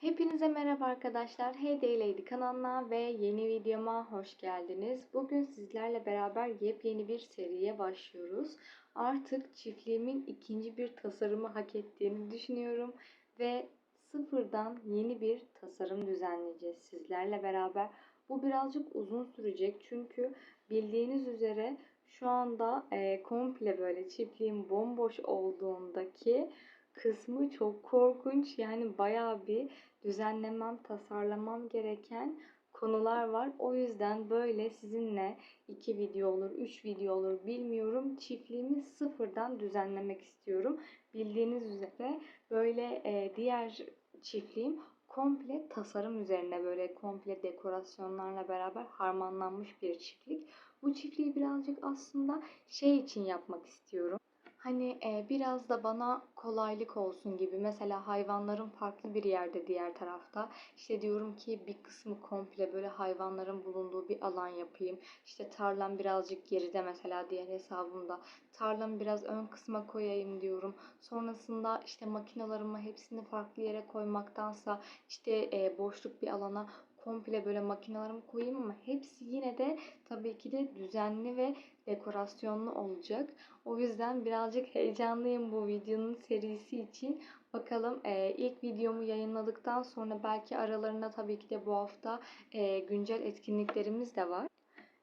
Hepinize merhaba arkadaşlar. Hey Lady kanalına ve yeni videoma hoş geldiniz. Bugün sizlerle beraber yepyeni bir seriye başlıyoruz. Artık çiftliğimin ikinci bir tasarımı hak ettiğini düşünüyorum ve sıfırdan yeni bir tasarım düzenleyeceğiz sizlerle beraber. Bu birazcık uzun sürecek çünkü bildiğiniz üzere şu anda e, komple böyle çiftliğim bomboş olduğundaki kısmı çok korkunç. Yani bayağı bir düzenlemem, tasarlamam gereken konular var. O yüzden böyle sizinle iki video olur, üç video olur bilmiyorum. Çiftliğimi sıfırdan düzenlemek istiyorum. Bildiğiniz üzere böyle e, diğer çiftliğim komple tasarım üzerine böyle komple dekorasyonlarla beraber harmanlanmış bir çiftlik. Bu çiftliği birazcık aslında şey için yapmak istiyorum. Hani e, biraz da bana kolaylık olsun gibi. Mesela hayvanların farklı bir yerde diğer tarafta. İşte diyorum ki bir kısmı komple böyle hayvanların bulunduğu bir alan yapayım. İşte tarlam birazcık geride mesela diğer hesabımda. Tarlamı biraz ön kısma koyayım diyorum. Sonrasında işte makinalarımı hepsini farklı yere koymaktansa işte e, boşluk bir alana komple böyle makinalarımı koyayım ama hepsi yine de tabii ki de düzenli ve dekorasyonlu olacak. O yüzden birazcık heyecanlıyım bu videonun serisi için. Bakalım e, ilk videomu yayınladıktan sonra belki aralarında tabii ki de bu hafta e, güncel etkinliklerimiz de var.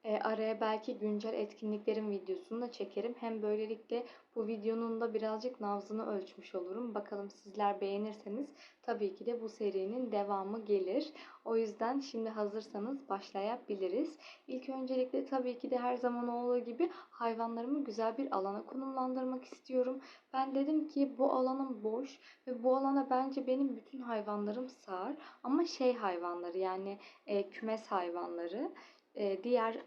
E, araya belki güncel etkinliklerin videosunu da çekerim. Hem böylelikle bu videonun da birazcık nabzını ölçmüş olurum. Bakalım sizler beğenirseniz tabii ki de bu serinin devamı gelir. O yüzden şimdi hazırsanız başlayabiliriz. İlk öncelikle tabii ki de her zaman olduğu gibi hayvanlarımı güzel bir alana konumlandırmak istiyorum. Ben dedim ki bu alanım boş ve bu alana bence benim bütün hayvanlarım sığar. Ama şey hayvanları yani e, kümes hayvanları e, diğer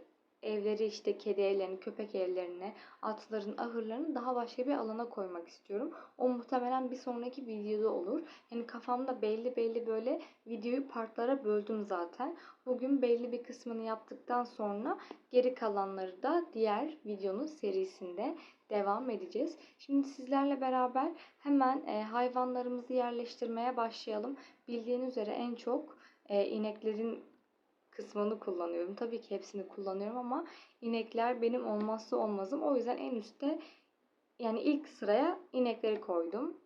evleri işte kedi evlerini, köpek evlerini, atların ahırlarını daha başka bir alana koymak istiyorum. O muhtemelen bir sonraki videoda olur. Yani kafamda belli belli böyle videoyu partlara böldüm zaten. Bugün belli bir kısmını yaptıktan sonra geri kalanları da diğer videonun serisinde devam edeceğiz. Şimdi sizlerle beraber hemen e, hayvanlarımızı yerleştirmeye başlayalım. Bildiğiniz üzere en çok e, ineklerin kısmını kullanıyorum. Tabii ki hepsini kullanıyorum ama inekler benim olmazsa olmazım. O yüzden en üstte yani ilk sıraya inekleri koydum.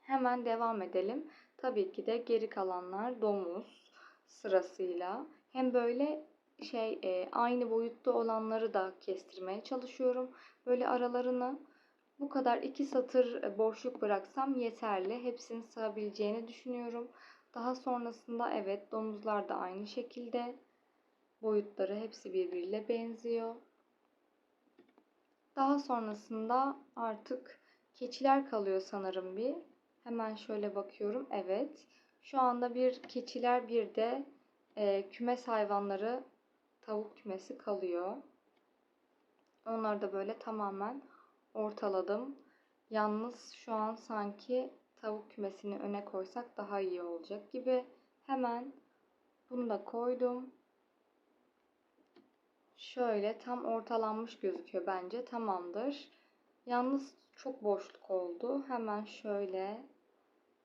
Hemen devam edelim. Tabii ki de geri kalanlar domuz sırasıyla. Hem böyle şey e, aynı boyutta olanları da kestirmeye çalışıyorum. Böyle aralarını bu kadar iki satır boşluk bıraksam yeterli. Hepsinin sığabileceğini düşünüyorum. Daha sonrasında evet domuzlar da aynı şekilde. Boyutları hepsi birbiriyle benziyor. Daha sonrasında artık keçiler kalıyor sanırım bir. Hemen şöyle bakıyorum. Evet. Şu anda bir keçiler bir de e, kümes hayvanları tavuk kümesi kalıyor. Onları da böyle tamamen ortaladım. Yalnız şu an sanki tavuk kümesini öne koysak daha iyi olacak gibi. Hemen bunu da koydum. Şöyle tam ortalanmış gözüküyor bence. Tamamdır. Yalnız çok boşluk oldu. Hemen şöyle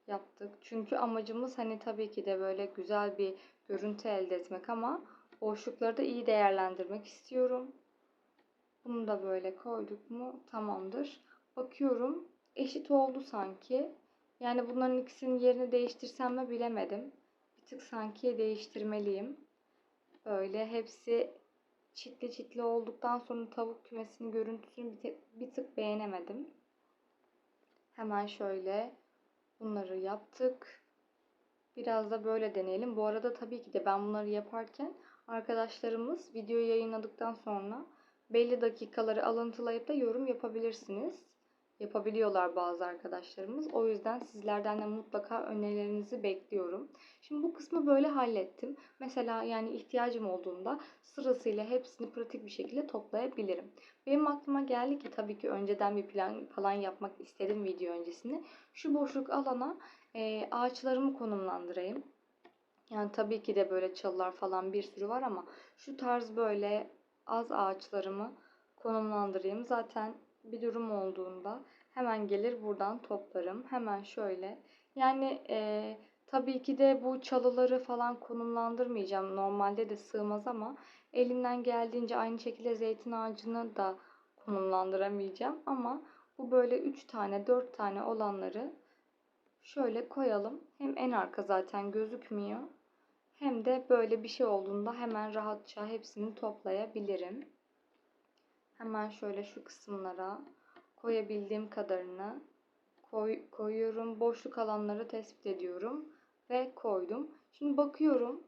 yaptık. Çünkü amacımız hani tabii ki de böyle güzel bir görüntü elde etmek ama boşlukları da iyi değerlendirmek istiyorum. Bunu da böyle koyduk mu tamamdır. Bakıyorum eşit oldu sanki. Yani bunların ikisinin yerini değiştirsem mi bilemedim. Bir tık sanki değiştirmeliyim. Böyle hepsi çitli çitli olduktan sonra tavuk kümesinin görüntüsünü bir, tık beğenemedim. Hemen şöyle bunları yaptık. Biraz da böyle deneyelim. Bu arada tabii ki de ben bunları yaparken arkadaşlarımız videoyu yayınladıktan sonra belli dakikaları alıntılayıp da yorum yapabilirsiniz yapabiliyorlar bazı arkadaşlarımız. O yüzden sizlerden de mutlaka önerilerinizi bekliyorum. Şimdi bu kısmı böyle hallettim. Mesela yani ihtiyacım olduğunda sırasıyla hepsini pratik bir şekilde toplayabilirim. Benim aklıma geldi ki tabii ki önceden bir plan falan yapmak istedim video öncesinde. Şu boşluk alana e, ağaçlarımı konumlandırayım. Yani tabii ki de böyle çalılar falan bir sürü var ama şu tarz böyle az ağaçlarımı konumlandırayım. Zaten bir durum olduğunda hemen gelir buradan toplarım. Hemen şöyle. Yani e, Tabii ki de bu çalıları falan konumlandırmayacağım. Normalde de sığmaz ama elimden geldiğince aynı şekilde zeytin ağacını da konumlandıramayacağım. Ama bu böyle 3 tane 4 tane olanları şöyle koyalım. Hem en arka zaten gözükmüyor. Hem de böyle bir şey olduğunda hemen rahatça hepsini toplayabilirim. Hemen şöyle şu kısımlara koyabildiğim kadarını koy, koyuyorum. Boşluk alanları tespit ediyorum ve koydum. Şimdi bakıyorum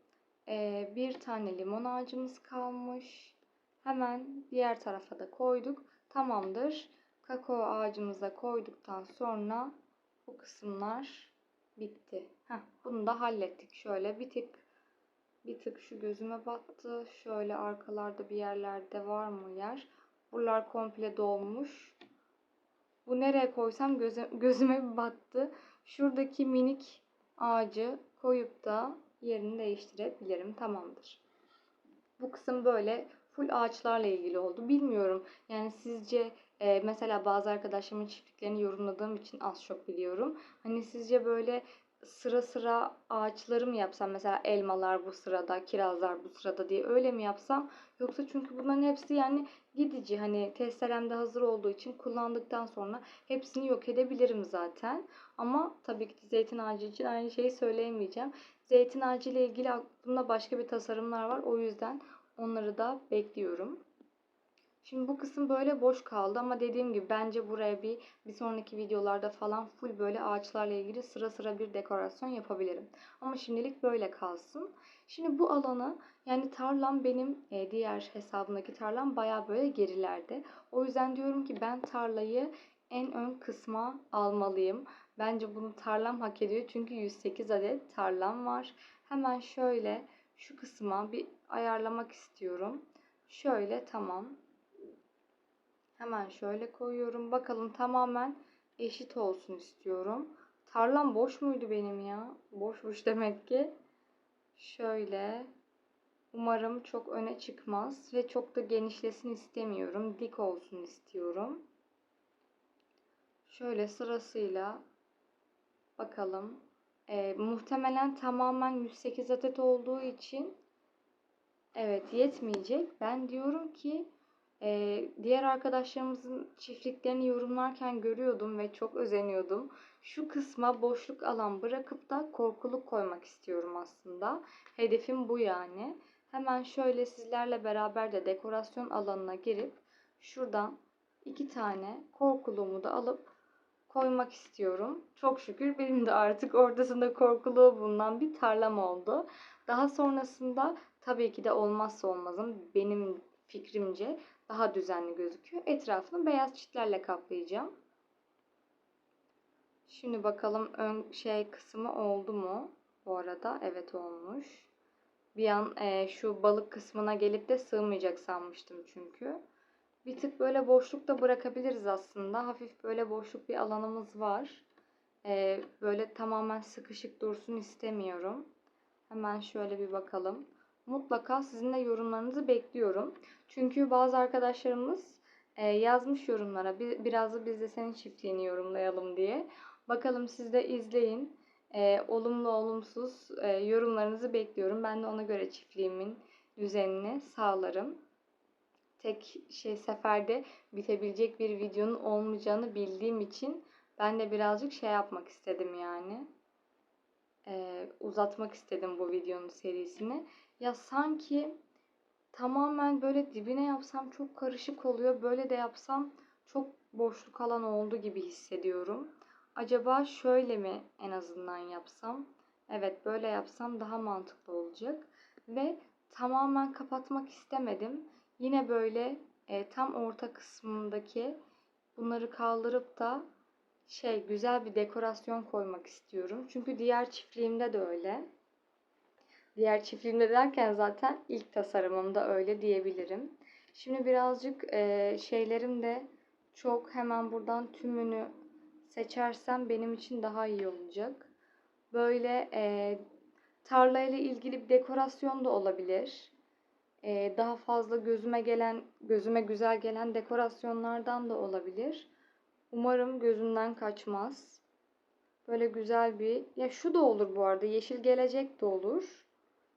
ee, bir tane limon ağacımız kalmış. Hemen diğer tarafa da koyduk. Tamamdır. Kakao ağacımıza koyduktan sonra bu kısımlar bitti. Heh, bunu da hallettik. Şöyle bir tık bir tık şu gözüme battı. Şöyle arkalarda bir yerlerde var mı yer? Buralar komple dolmuş. Bu nereye koysam göze, gözüme bir battı. Şuradaki minik ağacı koyup da yerini değiştirebilirim. Tamamdır. Bu kısım böyle full ağaçlarla ilgili oldu. Bilmiyorum yani sizce e, mesela bazı arkadaşlarımın çiftliklerini yorumladığım için az çok biliyorum. Hani sizce böyle sıra sıra ağaçları mı yapsam mesela elmalar bu sırada, kirazlar bu sırada diye öyle mi yapsam yoksa çünkü bunların hepsi yani gidici hani testeremde hazır olduğu için kullandıktan sonra hepsini yok edebilirim zaten. Ama tabii ki zeytin ağacı için aynı şeyi söyleyemeyeceğim. Zeytin ağacı ile ilgili aklımda başka bir tasarımlar var. O yüzden onları da bekliyorum. Şimdi bu kısım böyle boş kaldı ama dediğim gibi bence buraya bir bir sonraki videolarda falan full böyle ağaçlarla ilgili sıra sıra bir dekorasyon yapabilirim. Ama şimdilik böyle kalsın. Şimdi bu alanı yani tarlam benim e, diğer hesabımdaki tarlam baya böyle gerilerde. O yüzden diyorum ki ben tarlayı en ön kısma almalıyım. Bence bunu tarlam hak ediyor çünkü 108 adet tarlam var. Hemen şöyle şu kısma bir ayarlamak istiyorum. Şöyle tamam. Hemen şöyle koyuyorum. Bakalım tamamen eşit olsun istiyorum. Tarlam boş muydu benim ya? Boşmuş demek ki. Şöyle. Umarım çok öne çıkmaz ve çok da genişlesin istemiyorum. Dik olsun istiyorum. Şöyle sırasıyla bakalım. Ee, muhtemelen tamamen 108 adet olduğu için evet yetmeyecek. Ben diyorum ki ee, diğer arkadaşlarımızın çiftliklerini yorumlarken görüyordum ve çok özeniyordum. Şu kısma boşluk alan bırakıp da korkuluk koymak istiyorum aslında. Hedefim bu yani. Hemen şöyle sizlerle beraber de dekorasyon alanına girip şuradan iki tane korkuluğumu da alıp koymak istiyorum. Çok şükür benim de artık ortasında korkuluğu bulunan bir tarlam oldu. Daha sonrasında tabii ki de olmazsa olmazım benim fikrimce daha düzenli gözüküyor. Etrafını beyaz çitlerle kaplayacağım. Şimdi bakalım ön şey kısmı oldu mu? Bu arada evet olmuş. Bir an e, şu balık kısmına gelip de sığmayacak sanmıştım çünkü. Bir tık böyle boşluk da bırakabiliriz aslında. Hafif böyle boşluk bir alanımız var. E, böyle tamamen sıkışık dursun istemiyorum. Hemen şöyle bir bakalım mutlaka sizin de yorumlarınızı bekliyorum. Çünkü bazı arkadaşlarımız e, yazmış yorumlara biraz da biz de senin çiftliğini yorumlayalım diye. Bakalım siz de izleyin. E, olumlu olumsuz e, yorumlarınızı bekliyorum. Ben de ona göre çiftliğimin düzenini sağlarım. Tek şey seferde bitebilecek bir videonun olmayacağını bildiğim için ben de birazcık şey yapmak istedim yani. Ee, uzatmak istedim bu videonun serisini. Ya sanki tamamen böyle dibine yapsam çok karışık oluyor. Böyle de yapsam çok boşluk alan oldu gibi hissediyorum. Acaba şöyle mi en azından yapsam? Evet böyle yapsam daha mantıklı olacak. Ve tamamen kapatmak istemedim. Yine böyle e, tam orta kısmındaki bunları kaldırıp da şey güzel bir dekorasyon koymak istiyorum. Çünkü diğer çiftliğimde de öyle. Diğer çiftliğimde derken zaten ilk tasarımımda öyle diyebilirim. Şimdi birazcık e, şeylerim de çok hemen buradan tümünü seçersem benim için daha iyi olacak. Böyle e, tarla ile ilgili bir dekorasyon da olabilir. E, daha fazla gözüme gelen, gözüme güzel gelen dekorasyonlardan da olabilir. Umarım gözümden kaçmaz. Böyle güzel bir ya şu da olur bu arada yeşil gelecek de olur.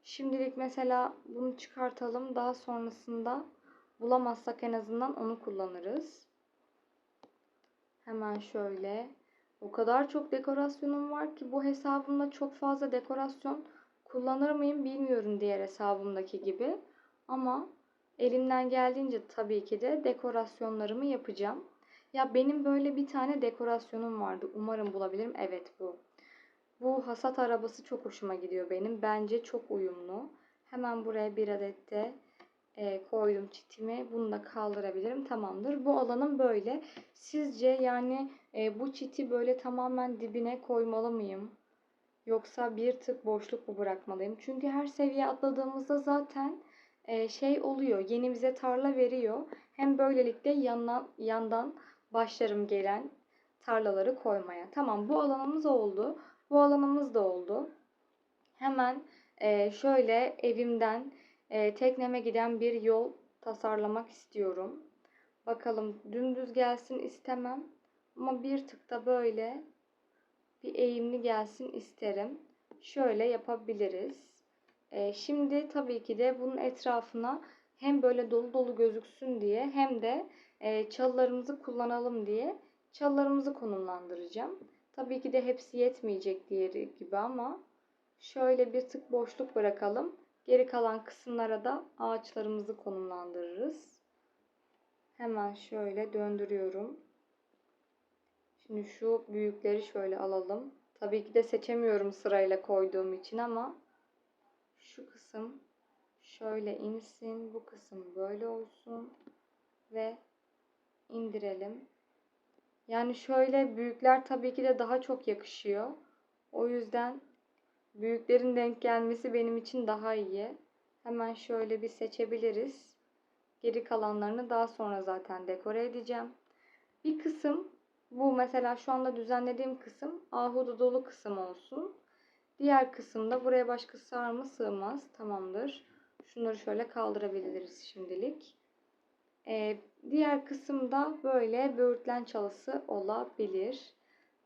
Şimdilik mesela bunu çıkartalım. Daha sonrasında bulamazsak en azından onu kullanırız. Hemen şöyle. O kadar çok dekorasyonum var ki bu hesabımda çok fazla dekorasyon kullanır mıyım bilmiyorum diğer hesabımdaki gibi. Ama elimden geldiğince tabii ki de dekorasyonlarımı yapacağım. Ya benim böyle bir tane dekorasyonum vardı. Umarım bulabilirim. Evet bu. Bu hasat arabası çok hoşuma gidiyor benim. Bence çok uyumlu. Hemen buraya bir adet de e, koydum çitimi. Bunu da kaldırabilirim. Tamamdır. Bu alanım böyle. Sizce yani e, bu çiti böyle tamamen dibine koymalı mıyım? Yoksa bir tık boşluk mu bırakmalıyım? Çünkü her seviye atladığımızda zaten e, şey oluyor. Yeni bize tarla veriyor. Hem böylelikle yandan, yandan başlarım gelen tarlaları koymaya. Tamam bu alanımız oldu. Bu alanımız da oldu. Hemen e, şöyle evimden e, tekneme giden bir yol tasarlamak istiyorum. Bakalım dümdüz gelsin istemem. Ama bir tık da böyle bir eğimli gelsin isterim. Şöyle yapabiliriz. E, şimdi tabii ki de bunun etrafına hem böyle dolu dolu gözüksün diye hem de e, çalılarımızı kullanalım diye çalılarımızı konumlandıracağım. Tabii ki de hepsi yetmeyecek diğeri gibi ama şöyle bir tık boşluk bırakalım. Geri kalan kısımlara da ağaçlarımızı konumlandırırız. Hemen şöyle döndürüyorum. Şimdi şu büyükleri şöyle alalım. Tabii ki de seçemiyorum sırayla koyduğum için ama şu kısım şöyle insin. Bu kısım böyle olsun. Ve indirelim. Yani şöyle büyükler tabii ki de daha çok yakışıyor. O yüzden büyüklerin denk gelmesi benim için daha iyi. Hemen şöyle bir seçebiliriz. Geri kalanlarını daha sonra zaten dekore edeceğim. Bir kısım bu mesela şu anda düzenlediğim kısım ahudu dolu kısım olsun. Diğer kısımda buraya başka sığar mı sığmaz. Tamamdır. Şunları şöyle kaldırabiliriz şimdilik. Ee, diğer kısımda böyle böğürtlen çalısı olabilir.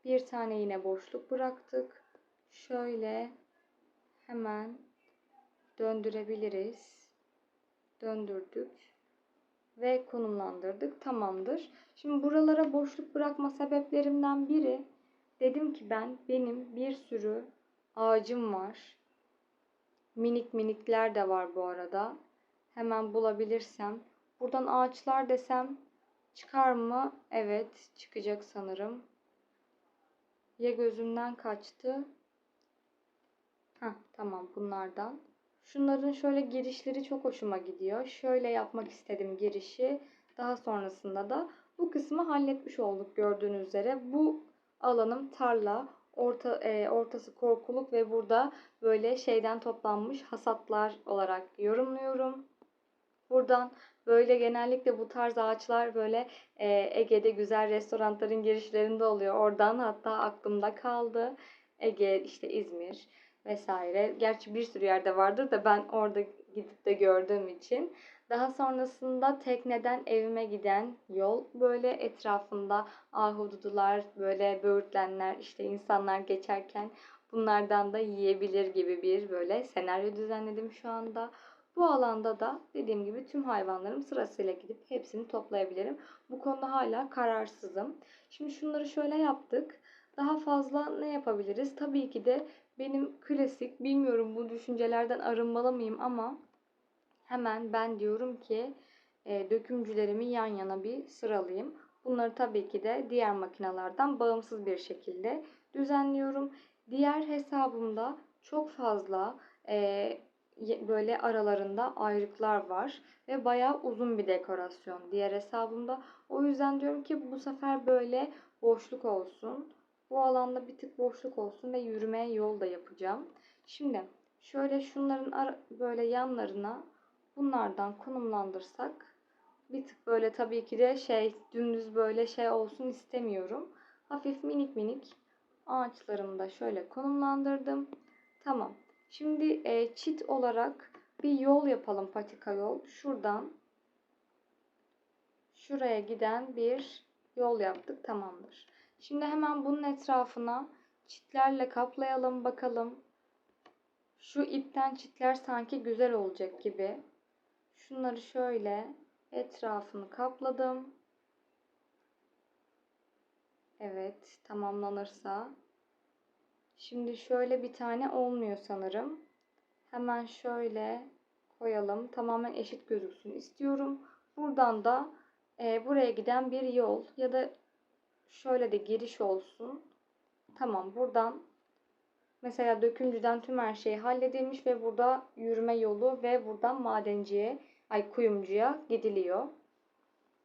Bir tane yine boşluk bıraktık. Şöyle hemen döndürebiliriz. Döndürdük ve konumlandırdık. Tamamdır. Şimdi buralara boşluk bırakma sebeplerimden biri dedim ki ben benim bir sürü ağacım var. Minik minikler de var bu arada. Hemen bulabilirsem. Buradan ağaçlar desem çıkar mı? Evet çıkacak sanırım. Ya gözümden kaçtı. Ha tamam bunlardan. Şunların şöyle girişleri çok hoşuma gidiyor. Şöyle yapmak istedim girişi. Daha sonrasında da bu kısmı halletmiş olduk gördüğünüz üzere. Bu alanım tarla. Orta, e, ortası korkuluk ve burada böyle şeyden toplanmış hasatlar olarak yorumluyorum. Buradan böyle genellikle bu tarz ağaçlar böyle e, Ege'de güzel restoranların girişlerinde oluyor. Oradan hatta aklımda kaldı. Ege, işte İzmir vesaire. Gerçi bir sürü yerde vardır da ben orada gidip de gördüğüm için. Daha sonrasında tekneden evime giden yol böyle etrafında ahududular, böyle böğürtlenler, işte insanlar geçerken bunlardan da yiyebilir gibi bir böyle senaryo düzenledim şu anda. Bu alanda da dediğim gibi tüm hayvanlarım sırasıyla gidip hepsini toplayabilirim. Bu konuda hala kararsızım. Şimdi şunları şöyle yaptık. Daha fazla ne yapabiliriz? Tabii ki de benim klasik, bilmiyorum bu düşüncelerden arınmalı mıyım ama hemen ben diyorum ki e, dökümcülerimi yan yana bir sıralayayım. Bunları tabii ki de diğer makinelerden bağımsız bir şekilde düzenliyorum. Diğer hesabımda çok fazla e, böyle aralarında ayrıklar var ve bayağı uzun bir dekorasyon diğer hesabımda. O yüzden diyorum ki bu sefer böyle boşluk olsun. Bu alanda bir tık boşluk olsun ve yürümeye yol da yapacağım. Şimdi şöyle şunların böyle yanlarına bunlardan konumlandırsak bir tık böyle tabii ki de şey dümdüz böyle şey olsun istemiyorum. Hafif minik minik ağaçlarımı da şöyle konumlandırdım. Tamam. Şimdi e, çit olarak bir yol yapalım patika yol. Şuradan şuraya giden bir yol yaptık. Tamamdır. Şimdi hemen bunun etrafına çitlerle kaplayalım bakalım. Şu ipten çitler sanki güzel olacak gibi. Şunları şöyle etrafını kapladım. Evet, tamamlanırsa. Şimdi şöyle bir tane olmuyor sanırım. Hemen şöyle koyalım. Tamamen eşit gözüksün istiyorum. Buradan da e, buraya giden bir yol ya da şöyle de giriş olsun. Tamam buradan mesela dökümcüden tüm her şey halledilmiş ve burada yürüme yolu ve buradan madenciye ay kuyumcuya gidiliyor.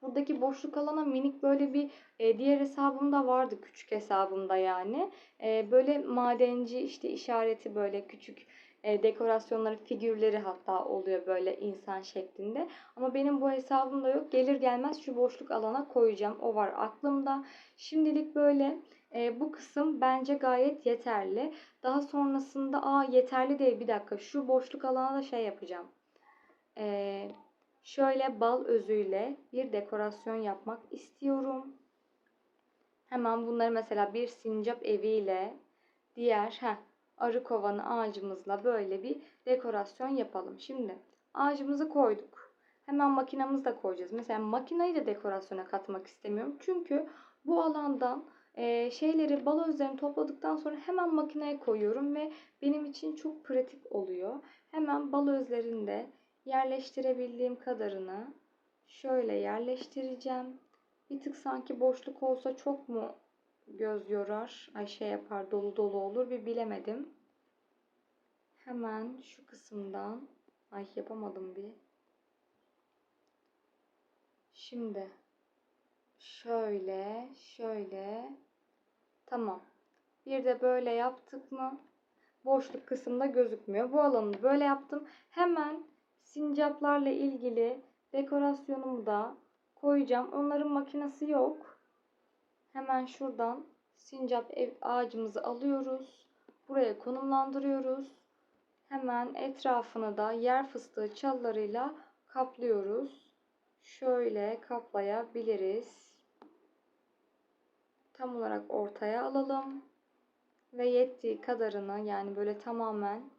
Buradaki boşluk alana minik böyle bir e, diğer hesabımda vardı küçük hesabımda yani. E, böyle madenci işte işareti böyle küçük e, dekorasyonları, figürleri hatta oluyor böyle insan şeklinde. Ama benim bu hesabımda yok. Gelir gelmez şu boşluk alana koyacağım. O var aklımda. Şimdilik böyle e, bu kısım bence gayet yeterli. Daha sonrasında aa yeterli değil bir dakika şu boşluk alana da şey yapacağım. Şöyle bal özüyle bir dekorasyon yapmak istiyorum. Hemen bunları mesela bir sincap eviyle diğer heh, arı kovanı ağacımızla böyle bir dekorasyon yapalım. Şimdi ağacımızı koyduk. Hemen makinamızı da koyacağız. Mesela makinayı da dekorasyona katmak istemiyorum. Çünkü bu alandan e, şeyleri bal özlerini topladıktan sonra hemen makineye koyuyorum ve benim için çok pratik oluyor. Hemen bal özlerini de yerleştirebildiğim kadarını şöyle yerleştireceğim. Bir tık sanki boşluk olsa çok mu göz yorar, ay şey yapar, dolu dolu olur bir bilemedim. Hemen şu kısımdan, ay yapamadım bir. Şimdi şöyle, şöyle. Tamam. Bir de böyle yaptık mı? Boşluk kısımda gözükmüyor. Bu alanı böyle yaptım. Hemen sincaplarla ilgili dekorasyonumu da koyacağım. Onların makinesi yok. Hemen şuradan sincap ev ağacımızı alıyoruz. Buraya konumlandırıyoruz. Hemen etrafını da yer fıstığı çallarıyla kaplıyoruz. Şöyle kaplayabiliriz. Tam olarak ortaya alalım. Ve yettiği kadarını yani böyle tamamen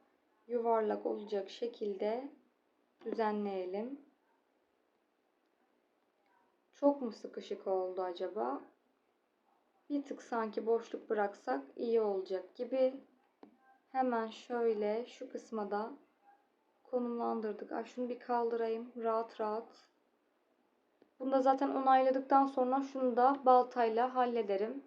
yuvarlak olacak şekilde düzenleyelim. Çok mu sıkışık oldu acaba? Bir tık sanki boşluk bıraksak iyi olacak gibi. Hemen şöyle şu kısma da konumlandırdık. Ay şunu bir kaldırayım rahat rahat. Bunu da zaten onayladıktan sonra şunu da baltayla hallederim.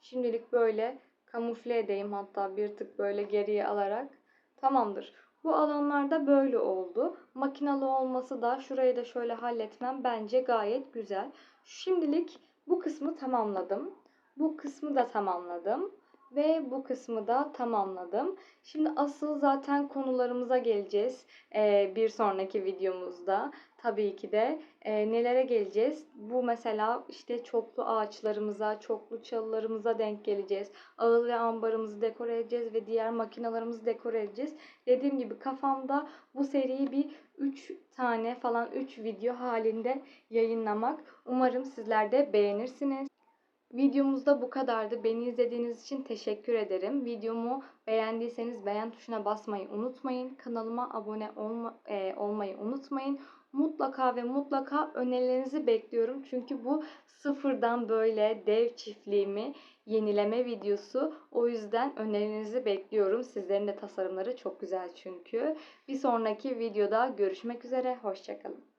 Şimdilik böyle kamufle edeyim hatta bir tık böyle geriye alarak. Tamamdır. Bu alanlarda böyle oldu. Makinalı olması da şurayı da şöyle halletmem bence gayet güzel. Şimdilik bu kısmı tamamladım. Bu kısmı da tamamladım. Ve bu kısmı da tamamladım. Şimdi asıl zaten konularımıza geleceğiz. Ee, bir sonraki videomuzda tabii ki de e, nelere geleceğiz? Bu mesela işte çoklu ağaçlarımıza, çoklu çalılarımıza denk geleceğiz. Ağıl ve ambarımızı dekore edeceğiz ve diğer makinalarımızı dekore edeceğiz. Dediğim gibi kafamda bu seriyi bir 3 tane falan 3 video halinde yayınlamak. Umarım sizler de beğenirsiniz. Videomuzda bu kadardı. Beni izlediğiniz için teşekkür ederim. Videomu beğendiyseniz beğen tuşuna basmayı unutmayın. Kanalıma abone olma, e, olmayı unutmayın. Mutlaka ve mutlaka önerilerinizi bekliyorum. Çünkü bu sıfırdan böyle dev çiftliğimi yenileme videosu. O yüzden önerilerinizi bekliyorum. Sizlerin de tasarımları çok güzel çünkü. Bir sonraki videoda görüşmek üzere. Hoşçakalın.